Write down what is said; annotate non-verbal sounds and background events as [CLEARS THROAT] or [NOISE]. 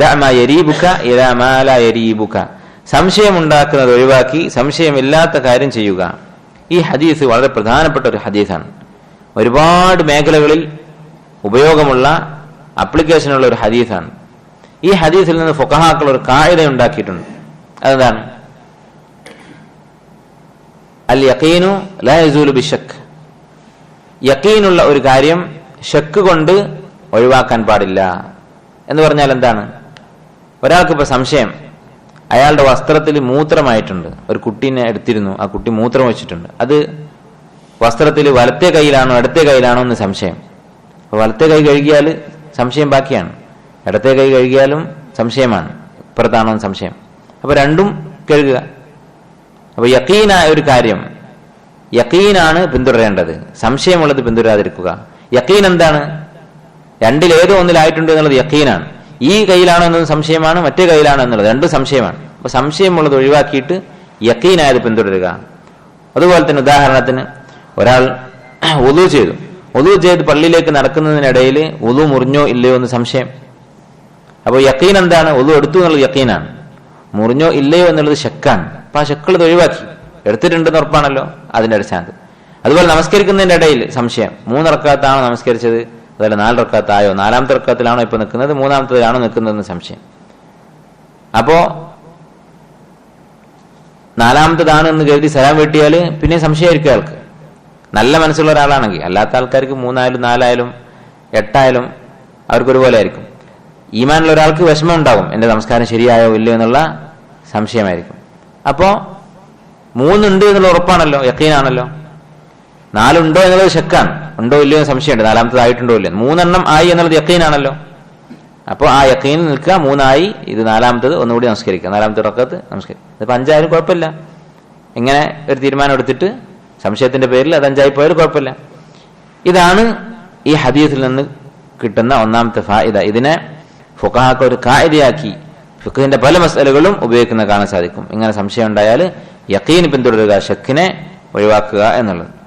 ദഅമ യരീബുക ഇലാ മാ ലാ യരീബുക. സംശയമുണ്ടാക്കുന്നത് ഒഴിവാക്കി സംശയമില്ലാത്ത കാര്യം ചെയ്യുക. ഈ ഹദീസ് വളരെ പ്രധാനപ്പെട്ട ഒരു ഹദീസാണ്. ഒരുപാട് മേഖലകളിൽ ഉപയോഗമുള്ള അപ്ലിക്കേഷനുള്ള ഒരു ഹദീസാണ്. ഈ ഹദീസിൽ നിന്ന് ഫൊക്കഹാക്കൾ ഒരു കായിക ഉണ്ടാക്കിയിട്ടുണ്ട്. അതെന്താണ്? അൽ യക്കീനു ലാ യസൂലു ബിഷക്ക് യക്കീനുള്ള ഒരു കാര്യം ഷക്ക് കൊണ്ട് ഒഴിവാക്കാൻ പാടില്ല. എന്ന് പറഞ്ഞാൽ എന്താണ്? ഒരാൾക്ക് ഇപ്പൊ സംശയം. അയാളുടെ വസ്ത്രത്തിൽ മൂത്രമായിട്ടുണ്ട്. ഒരു കുട്ടീനെ എടുത്തിരുന്നു. ആ കുട്ടി മൂത്രം വെച്ചിട്ടുണ്ട് അത് വസ്ത്രത്തിൽ വലത്തെ കൈയിലാണോ ഇടത്തെ കൈയിലാണോ എന്ന് സംശയം. അപ്പോൾ വലത്തെ കൈ കഴുകിയാൽ സംശയം ബാക്കിയാണ്. ഇടത്തെ കൈ കഴുകിയാലും സംശയമാണ്. ഇപ്പുറത്താണോ എന്ന് സംശയം. അപ്പോൾ രണ്ടും കഴുകുക. അപ്പോൾ യക്കീനായ ഒരു കാര്യം. യക്കീനാണ് പിന്തുടരേണ്ടത്. സംശയമുള്ളത് പിന്തുടരാതിരിക്കുക. യക്കീൻ എന്താണ്? രണ്ടിലേതോ ഒന്നിലായിട്ടുണ്ട് എന്നുള്ളത് യക്കീനാണ് ഈ കയ്യിലാണോ എന്നത് സംശയമാണ് മറ്റേ കയ്യിലാണോ എന്നുള്ളത് രണ്ടും സംശയമാണ്. അപ്പൊ സംശയമുള്ളത് ഒഴിവാക്കിയിട്ട് യക്കീനായത് പിന്തുടരുക. അതുപോലെ തന്നെ ഉദാഹരണത്തിന് ഒരാൾ [CLEARS THROAT] ഒതു ചെയ്തു. ഒതു ചെയ്ത് പള്ളിയിലേക്ക് നടക്കുന്നതിനിടയിൽ ഒതു മുറിഞ്ഞോ ഇല്ലയോ എന്ന് സംശയം. അപ്പോൾ യക്കീൻ എന്താണ്? ഒതു എടുത്തു എന്നുള്ളത് യക്കീനാണ്. മുറിഞ്ഞോ ഇല്ലയോ എന്നുള്ളത് ഷക്കാണ് അപ്പൊ ആ ഷക്കുള്ളത് ഒഴിവാക്കി. എടുത്തിട്ടുണ്ടെന്ന് ഉറപ്പാണല്ലോ? അതിന്റെ അടിസ്ഥാനത്തിൽ. അതുപോലെ നമസ്കരിക്കുന്നതിന്റെ ഇടയിൽ സംശയം മൂന്നിറക്കാത്താണ് നമസ്കരിച്ചത്. അതല്ല നാലിറക്കാത്തായോ നാലാമത്തെ റക്കാത്തിലാണോ ഇപ്പൊ നിൽക്കുന്നത്? മൂന്നാമത്തേതിലാണോ നിൽക്കുന്നതെന്ന് സംശയം. അപ്പോ നാലാമത്തതാണ് എന്ന് കരുതി സലാം വെട്ടിയാൽ പിന്നെ സംശയമായിരിക്കും ആൾക്ക്. നല്ല മനസ്സുള്ള ഒരാളാണെങ്കിൽ. അല്ലാത്ത ആൾക്കാർക്ക് മൂന്നായാലും നാലായാലും എട്ടായാലും അവർക്ക് ഒരുപോലെ ആയിരിക്കും. ഈമാനുള്ള ഒരാൾക്ക് വിഷമം ഉണ്ടാകും എന്റെ നമസ്കാരം ശരിയായോ ഇല്ലയോ എന്നുള്ള സംശയമായിരിക്കും. അപ്പോ മൂന്നുണ്ട് എന്നുള്ള ഉറപ്പാണല്ലോ? യക്കീനാണല്ലോ? നാലുണ്ടോ എന്നുള്ളത് ഷെക്കാണ് ഉണ്ടോ ഇല്ലയോ സംശയമുണ്ട്. നാലാമത്തതായിട്ടുണ്ടോ ഇല്ലയോ മൂന്നെണ്ണം ആയി എന്നുള്ളത് യക്കീനാണല്ലോ. അപ്പോൾ ആ യക്കീൻ നിൽക്കുക. മൂന്നായി. ഇത് നാലാമത്തത് ഒന്നുകൂടി നമസ്കരിക്കുക. നാലാമത്തെ ഉറക്കത്ത് നമസ്കരിക്കുക. ഇതിപ്പോൾ അഞ്ചായാലും കുഴപ്പമില്ല. ഇങ്ങനെ ഒരു തീരുമാനം എടുത്തിട്ട് സംശയത്തിന്റെ പേരിൽ അത് അഞ്ചായി പോയാലും കുഴപ്പമില്ല. ഇതാണ് ഈ ഹദീസിൽ നിന്ന് കിട്ടുന്ന ഒന്നാമത്തെ ഫായിദ. ഇതിനെ ഫുഖാക്ക ഒരു കായികയാക്കി ഫുഖിന്റെ പല മസലുകളും ഉപയോഗിക്കുന്ന കാണാൻ സാധിക്കും. ഇങ്ങനെ സംശയം ഉണ്ടായാൽ യക്കീൻ പിന്തുടരുക ഷക്കിനെ ഒഴിവാക്കുക എന്നുള്ളത്.